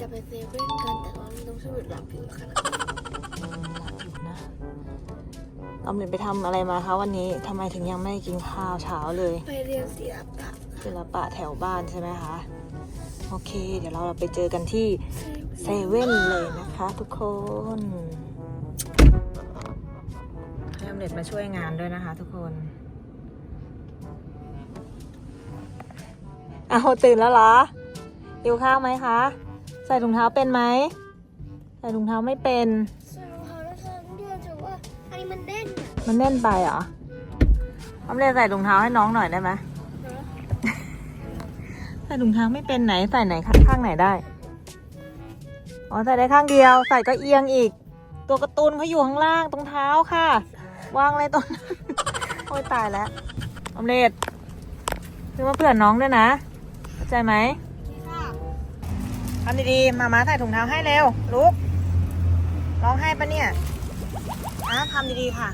จะไปเรียนเหมือนจะไปเซเว่นกันแต่ว่าน้องสมุดหลับอยู่ค่ะหลับอยู่นะออมเล็ตไปทำอะไรมาคะวันนี้ทำไมถึงยังไม่กินข้าวเช้าเลยไปเรียนศิลปะศิลปะแถวบ้านใช่ไหมคะ โอเค เดี๋ยวเราไปเจอกันที่เซเว่นเลยนะคะทุกคนให้ออมเล็ตมาช่วยงานด้วยนะคะทุกคนอ้าวตื่นแล้วเหรอหิวข้าวไหมคะ ใส่ถุงเท้าเป็นไหม ใส่ถุงเท้าไม่เป็น ใส่รองเท้าแล้วเธอเรียกจะว่าอันนี้มันเด่นอะมันแน่นไปเหรอออมเล็ตใส่ถุงเท้าให้น้องหน่อยได้ไหม ใส่ถุงเท้าไม่เป็นไหนใส่ไหนข้างข้างไหนได้ อ๋อใส่ได้ข้างเดียว ใส่ก็เอียงอีก ตัวการ์ตูนเขาอยู่ข้างล่างตรงเท้าค่ะ วางอะไรตรงนั้น โอ้ยตายแล้วออมเล็ตซื้อมาเผื่อน้องด้วยนะเข้าใจไหม ทำดีๆ มาม้าใส่ถุงเท้าให้เร็ว ลุก ร้องไห้ปะเนี่ยอะทำดีๆค่ะ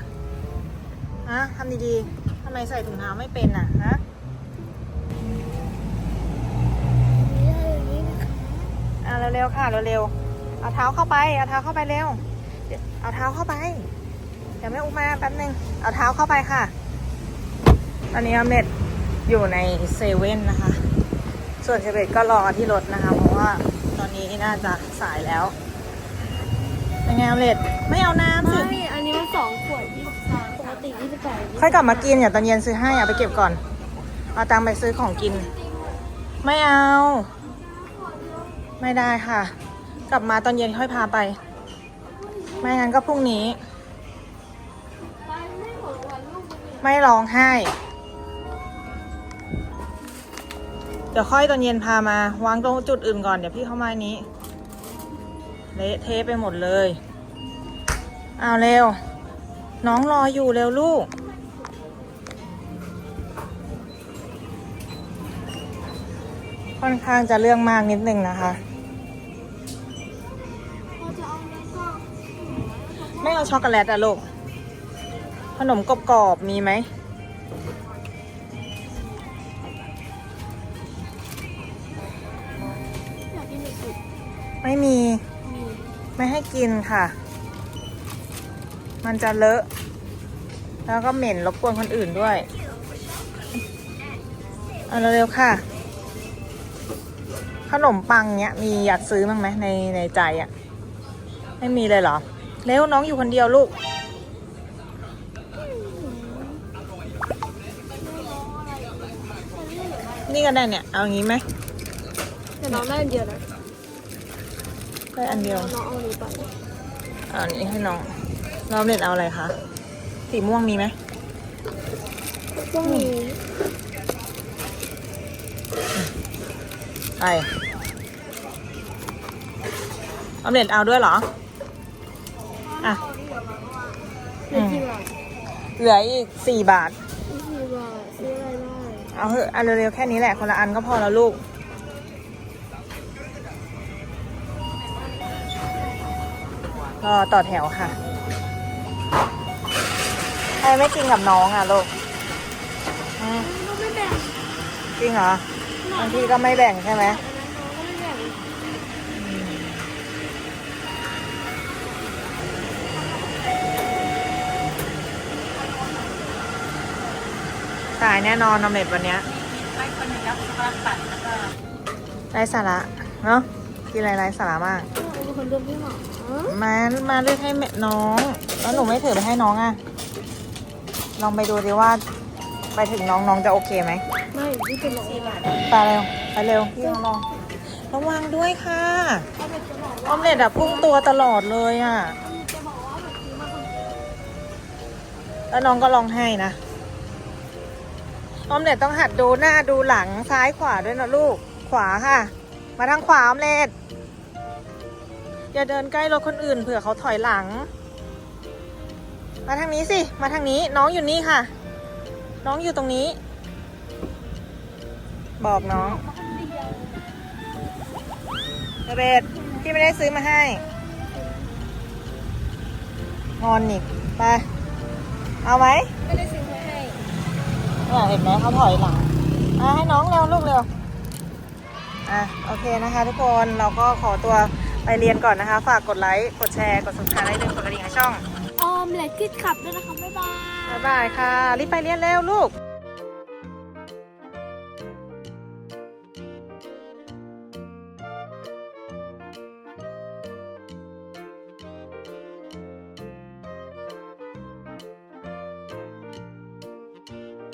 ฮะทำดีๆทำไมใส่ถุงเท้าไม่เป็นอะฮะนี่อะไรอย่าเร็วๆค่ะเร็วๆเอาเท้าเข้าไป เอาเท้าเข้าไปเร็ว เอาเท้าเข้าไป เดี๋ยวแม่อุมาแป๊บนึง เอาเท้าเข้าไปค่ะ ตอนนี้ออมเล็ตอยู่ในเซเว่นนะคะ ส่วนเชเบตก็รอที่รถนะคะ เพราะว่า นนี้น่าจะสายแล้วเป็นไงออมเล็ตไม่เอาน้ำสิไม่อันนี้มันสองขวดยี่สิบสามปกติยี่สิบแปดค่อยกลับมากินอย่าตอนเย็นซื้อให้เอาไปเก็บก่อน เอาตังค์ไปซื้อของกิน ไม่เอา ไม่ได้ค่ะ กลับมาตอนเย็นค่อยพาไป ไม่งั้นก็พรุ่งนี้ ไม่ร้องไห้ เดี๋ยวค่อยตอนเย็นพามาวางตรงจุดอื่นก่อนเดี๋ยวพี่เข้ามานี้ เละเทะไปหมดเลย เอาเร็ว น้องรออยู่เร็วลูก ค่อนข้างจะเรื่องมากนิดนึงนะคะ ไม่เอาช็อกโกแลตอะลูก ขนมกรอบๆมีไหม ไม่มีมี ไม่ให้กินค่ะ มันจะเลอะ แล้วก็เหม็นรบกวนคนอื่นด้วย เอาเร็วๆค่ะ ขนมปังเนี้ยมีอยากซื้อบ้างไหมในในใจอะไม่มีเลยเหรอ เร็วน้องอยู่คนเดียวลูกนี่ก็ได้เนี่ย เอางี้ไหมแต่น้องได้อันเดียวนะ ได้อันเดียว น้องเอาอันนี้ไปเอาอันนี้ให้น้องเราเน็ตเอาอะไรคะสีม่วงมีไหมพวกนี้ไปออมเล็ตเอาด้วยเหรอ อะเหลือกี่บาทเหลืออีกสี่บาทยี่สิบบาทซื้ออะไรได้ เอาเถอะอันเร็วๆแค่นี้แหละ คนละอันก็พอแล้วลูก รอต่อแถวค่ะใครไม่กินกับน้องอะลูกอืมน้องไม่แบ่งจริงเหรอบางทีก็ไม่แบ่งใช่ไหมน้องก็ไม่แบ่งสายแน่นอนนอมเน็ตวันเนี้ยไร้สาระเนาะกินอะไรไร้สาระมากเป็น คนเดิมที่หมอมามาเลือกให้แม่น้อง แล้วหนูไม่ถือไปให้น้องอะลองไปดูดิว่า ไปถึงน้องน้องจะโอเคไหม ไม่ที่เป็นสี่บาทไปเร็ว ไปเร็วพี่ลองระวังด้วยค่ะเขาเป็นจะบอกออมเล็ตอะพุ่งตัวตลอดเลยอะจะบอกว่าแบบนี้มาคนแล้วน้องก็ร้องไห้นะ ออมเล็ตต้องหัดดูหน้าดูหลังซ้ายขวาด้วยนะลูก ขวาค่ะ มาทางขวาออมเล็ต อย่าเดินใกล้รถคนอื่นเผื่อเขาถอยหลัง มาทางนี้สิ มาทางนี้น้องอยู่นี่ค่ะ น้องอยู่ตรงนี้ บอกน้องเดเบตพี่ไม่ได้ซื้อมาให้งอนอีกไป เอาไหมไม่ได้ซื้อมาให้เนี่ยเห็นไหมเขาถอยหลังอะให้น้องเร็วลูกเร็วออะโอเคนะคะทุกคนเราก็ขอตัว ไปเรียนก่อนนะคะ ฝากกดไลค์ กดแชร์ กด subscribe ให้ดึงกดกระดิ่งให้ช่อง ออมและคิดขับด้วยนะคะ บ๊ายบาย บ๊ายบายค่ะ รีบไปเรียนเร็วลูก